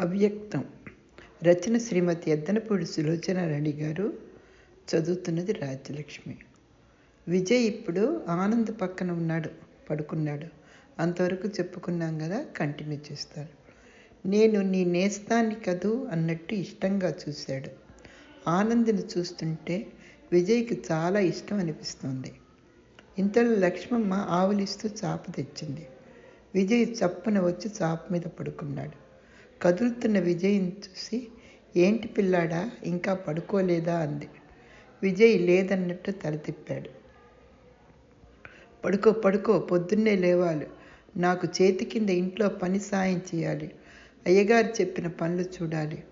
అవ్యక్తం. రచన శ్రీమతి ఎద్దనపూడి సులోచన రెడ్డి గారు చదువుతున్నది రాజ్యలక్ష్మి. విజయ్ ఇప్పుడు ఆనంద్ పక్కన ఉన్నాడు పడుకున్నాడు. అంతవరకు చెప్పుకున్నాం కదా కంటిన్యూ చేస్తారు నేను నీ నేస్తాన్ని కదూ అన్నట్టు ఇష్టంగా చూశాడు. ఆనంద్ని చూస్తుంటే విజయ్కి చాలా ఇష్టం అనిపిస్తోంది. ఇంతలో లక్ష్మమ్మ ఆవులిస్తూ చాప తెచ్చింది. విజయ్ చప్పున వచ్చి చాప మీద పడుకున్నాడు. కదులుతున్న విజయ్ని చూసి ఏంటి పిల్లాడా ఇంకా పడుకోలేదా? అంది. విజయ్ లేదన్నట్టు తల తిప్పాడు. పడుకో పడుకో పొద్దున్నే లేవాలి. నాకు చేతి కింద ఇంట్లో పని సాయం చేయాలి. అయ్యగారు చెప్పిన పనులు చూడాలి.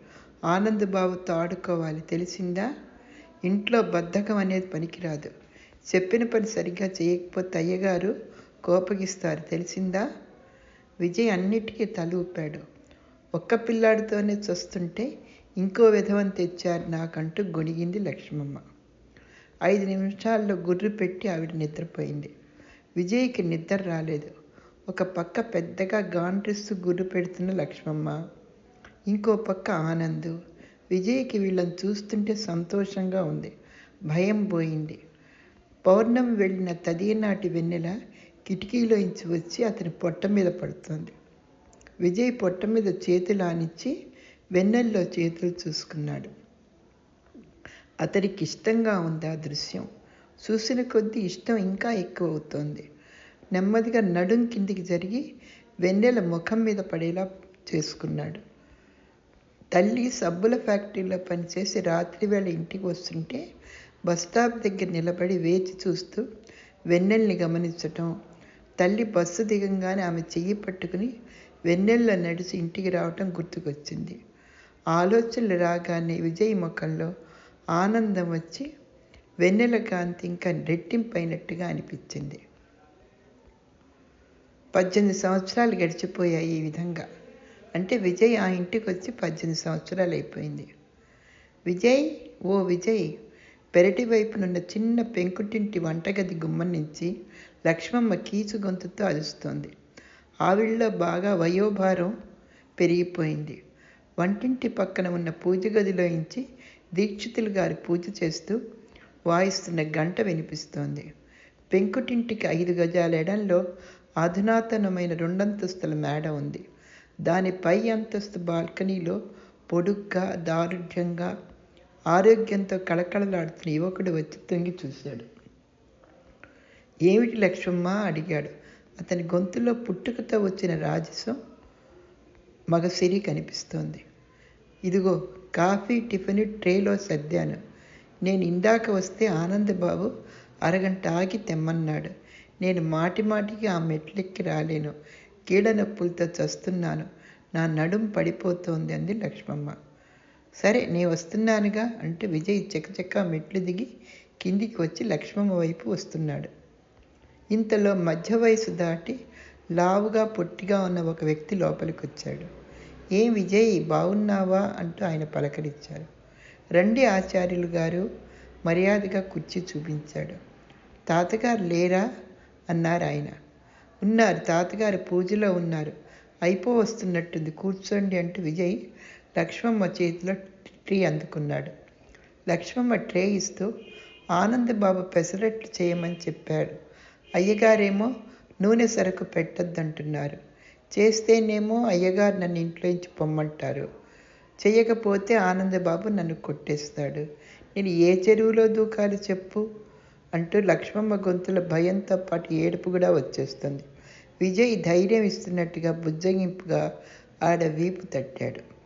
ఆనంద్ బాబుతో ఆడుకోవాలి. తెలిసిందా? ఇంట్లో బద్ధకం అనేది పనికిరాదు. చెప్పిన పని సరిగ్గా చేయకపోతే అయ్యగారు కోపగిస్తారు. తెలిసిందా? విజయ్ అన్నిటికీ తల ఊపాడు. ఒక్క పిల్లాడితోనే చూస్తుంటే ఇంకో విధవం తెచ్చారు నాకంటూ గొణిగింది లక్ష్మమ్మ. ఐదు నిమిషాల్లో గుర్రు పెట్టి ఆవిడ నిద్రపోయింది. విజయ్కి నిద్ర రాలేదు. ఒక పక్క పెద్దగా గాండ్రిస్తూ గుర్రు పెడుతున్న లక్ష్మమ్మ ఇంకో పక్క ఆనంద్. విజయ్కి వీళ్ళని చూస్తుంటే సంతోషంగా ఉంది. భయం పోయింది. పౌర్ణమి వెళ్ళిన తదియనాటి వెన్నెల కిటికీలోంచి వచ్చి అతని పొట్ట మీద పడుతుంది. విజయ్ పొట్ట మీద చేతులు ఆనిచ్చి వెన్నెల్లో చేతులు చూసుకున్నాడు. అతనికి ఇష్టంగా ఉంది ఆ దృశ్యం. చూసిన కొద్దీ ఇష్టం ఇంకా ఎక్కువ అవుతోంది నెమ్మదిగా నడుం కిందికి జరిగి వెన్నెల ముఖం మీద పడేలా చేసుకున్నాడు. తల్లి సబ్బుల ఫ్యాక్టరీలో పనిచేసి రాత్రి వేళ ఇంటికి వస్తుంటే బస్ స్టాప్ దగ్గర నిలబడి వేచి చూస్తూ వెన్నెల్ని గమనించటం తల్లి బస్సు దిగంగానే ఆమె చెయ్యి పట్టుకుని వెన్నెల్లో నడిచి ఇంటికి రావటం గుర్తుకొచ్చింది. ఆలోచనలు రాగానే విజయ్ ముఖంలో ఆనందం వచ్చి వెన్నెల కాంతి ఇంకా రెట్టింపైనట్టుగా అనిపించింది. పద్దెనిమిది సంవత్సరాలు గడిచిపోయాయి ఈ విధంగా. అంటే విజయ్ ఆ ఇంటికి వచ్చి పద్దెనిమిది సంవత్సరాలు అయిపోయింది. విజయ్ ఓ విజయ్ పెరటి వైపునున్న చిన్న పెంకుటింటి వంటగది గుమ్మం నుంచి లక్ష్మమ్మ కీచు గొంతుతో అరుస్తోంది. ఆవిళ్ళలో బాగా వయోభారం పెరిగిపోయింది. వంటింటి పక్కన ఉన్న పూజ గదిలోంచి దీక్షితులు గారు పూజ చేస్తూ వాయిస్తున్న గంట వినిపిస్తోంది. పెంకుటింటికి ఐదు గజాల ఎడంలో అధునాతనమైన రెండంతస్తుల మేడ ఉంది. దాని పై అంతస్తు బాల్కనీలో పొడుగ్గా దారుఢ్యంగా ఆరోగ్యంతో కళకళలాడుతున్న యువకుడు వచ్చి తొంగి చూశాడు. ఏమిటి లక్ష్మమ్మ? అడిగాడు. అతని గొంతులో పుట్టుకతో వచ్చిన రాజసం మగసిరి కనిపిస్తోంది. ఇదిగో కాఫీ టిఫిన్ ట్రేలో సర్దాను. నేను ఇందాక వస్తే ఆనందబాబు అరగంట ఆగి తెమ్మన్నాడు. నేను మాటి మాటికి ఆ మెట్లెక్కి రాలేను. కీడ నొప్పులతో చస్తున్నాను. నా నడుం పడిపోతోంది అంది లక్ష్మమ్మ. సరే నేను వస్తున్నానుగా అంటూ విజయ్ చెక్కచెక్క మెట్లు దిగి కిందికి వచ్చి లక్ష్మమ్మ వైపు వస్తున్నాడు. ఇంతలో మధ్య వయసు దాటి లావుగా పొట్టిగా ఉన్న ఒక వ్యక్తి లోపలికి వచ్చాడు ఏం విజయ్ బాగున్నావా అంటూ ఆయన పలకరించారు రండి ఆచార్యులు గారు మర్యాదగా కుర్చీ చూపించాడు. తాతగారు లేరా? అన్నారు ఆయన. ఉన్నారు తాతగారు పూజలో ఉన్నారు. అయిపో వస్తున్నట్టుంది కూర్చోండి అంటూ విజయ్ లక్ష్మమ్మ చేతిలో ట్రీ అందుకున్నాడు. లక్ష్మమ్మ ట్రే ఇస్తూ ఆనందబాబు పెసరట్లు చేయమని చెప్పాడు. అయ్యగారేమో నూనె సరుకు పెట్టొద్దంటున్నారు. చేస్తేనేమో అయ్యగారు నన్ను ఇంట్లోంచి పొమ్మంటారు. చేయకపోతే ఆనందబాబు నన్ను కొట్టేస్తాడు. నేను ఏ చెరువులో దూకాలి చెప్పు? అంటూ లక్ష్మమ్మ గొంతుల భయంతో పాటు ఏడుపు కూడా వచ్చేస్తుంది. విజయ్ ధైర్యం ఇస్తున్నట్టుగా బుజ్జగింపుగా ఆడ వీపు తట్టాడు.